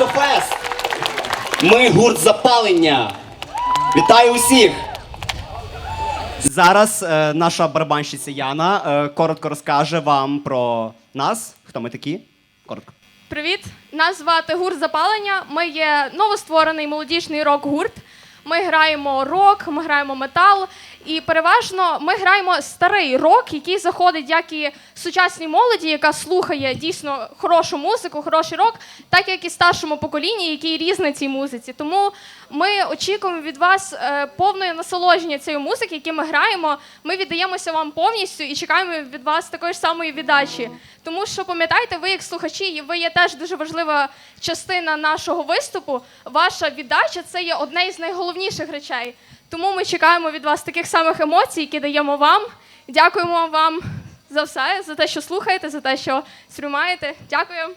Автофест. Ми гурт запалення. Вітаю усіх! Зараз е, наша барабанщиця Яна е, коротко розкаже вам про нас. Хто ми такі? Коротко. Привіт! Нас звати гурт Запалення. Ми є новостворений молодіжний рок-гурт. Ми граємо рок, ми граємо метал. І переважно ми граємо старий рок, який заходить як і сучасній молоді, яка слухає дійсно хорошу музику, хороший рок, так як і старшому поколінні, який різне цій музиці. Тому ми очікуємо від вас е, повної насолодження цією музики, яку ми граємо. Ми віддаємося вам повністю і чекаємо від вас такої ж самої віддачі. Тому що пам'ятайте, ви як слухачі, ви є теж дуже важлива частина нашого виступу. Ваша віддача це є одне із найголовніших речей. Тому ми чекаємо від вас таких самих емоцій, які даємо вам. Дякуємо вам за все, за те, що слухаєте, за те, що стрімаєте. Дякую.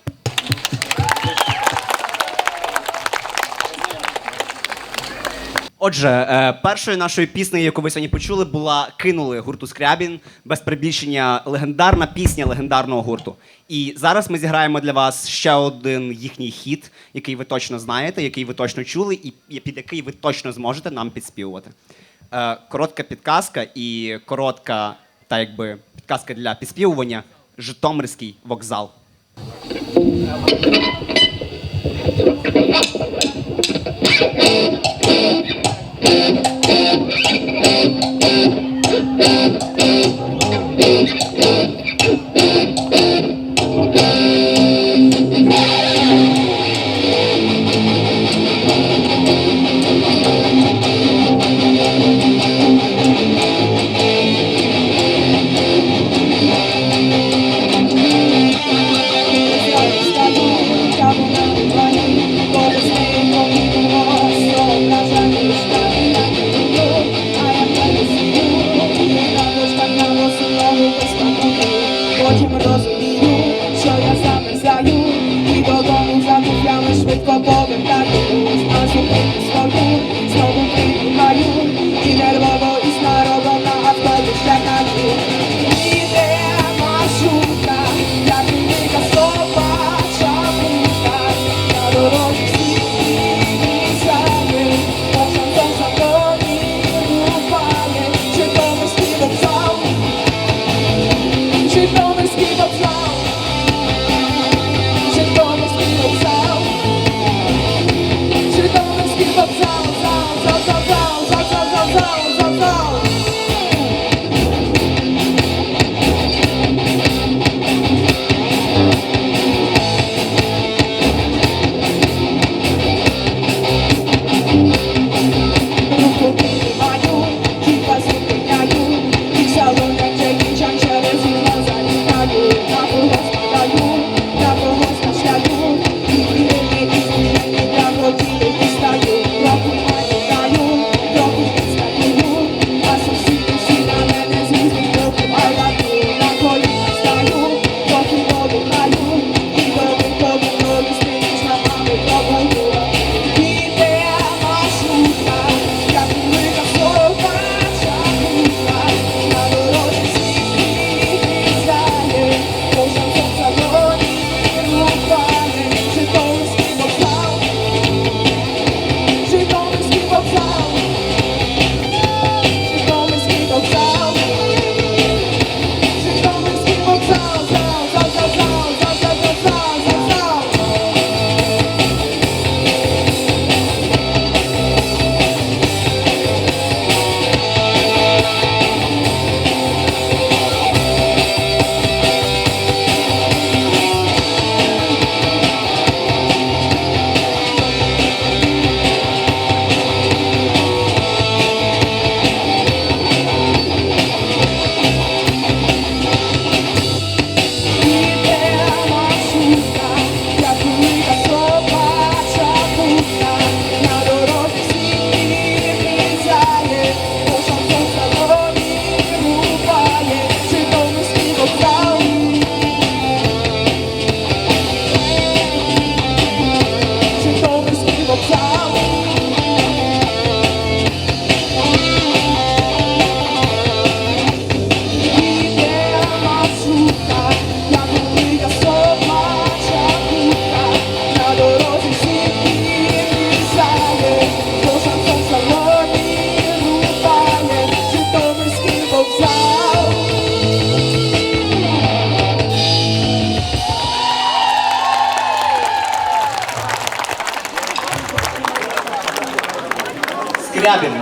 Отже, е, першою нашою піснею, яку ви сьогодні почули, була Кинули гурту Скрябін без прибільшення легендарна пісня легендарного гурту. І зараз ми зіграємо для вас ще один їхній хіт, який ви точно знаєте, який ви точно чули, і під який ви точно зможете нам підспівувати. Е, Коротка підказка і коротка, та якби підказка для підспівування Житомирський вокзал. Thank you.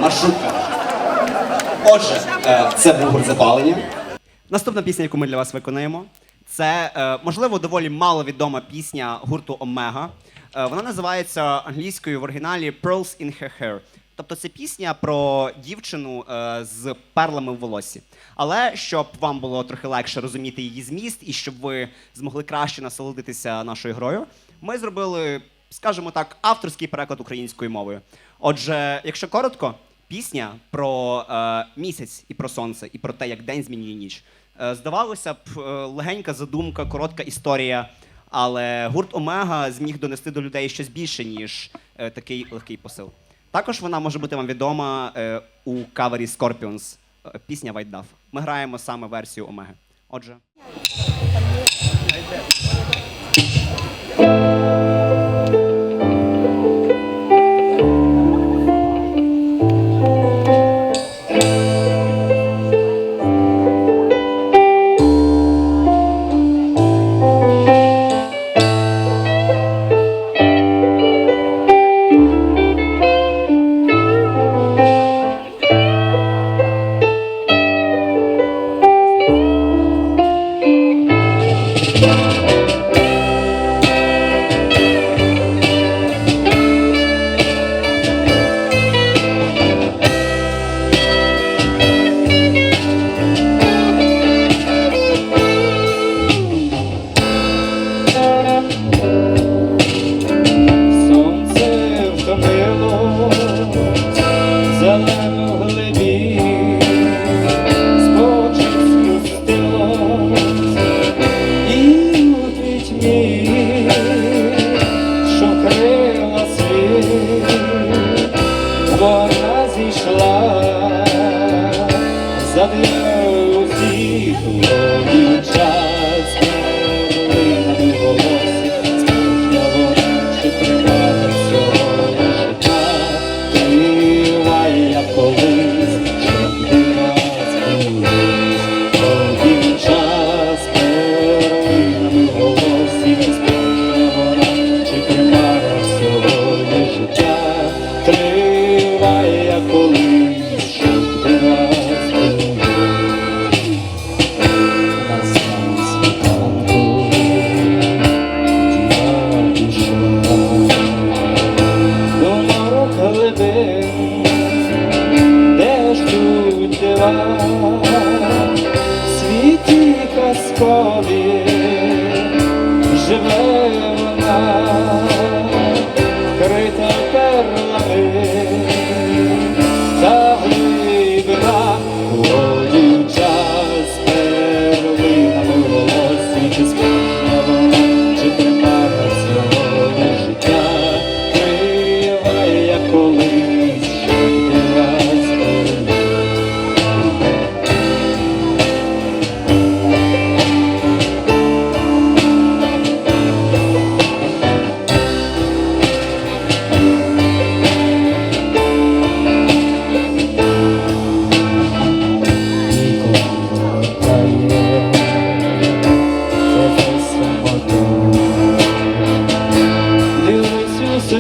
Маршрутка. Отже, е, це був запалення. Наступна пісня, яку ми для вас виконаємо, це е, можливо доволі маловідома пісня гурту Омега. Е, вона називається англійською в оригіналі Pearls in Her Hair. Тобто це пісня про дівчину з перлами в волосі. Але щоб вам було трохи легше розуміти її зміст і щоб ви змогли краще насолодитися нашою грою, ми зробили, скажімо так, авторський переклад українською мовою. Отже, якщо коротко, пісня про е, місяць і про сонце, і про те, як день змінює ніч. Е, здавалося б, е, легенька задумка, коротка історія, але гурт Омега зміг донести до людей щось більше, ніж е, такий легкий посил. Також вона може бути вам відома е, у кавері Scorpions, е, пісня White Dove. Ми граємо саме версію Омеги. Отже. Світі казкові живе вона, вкрита Дивись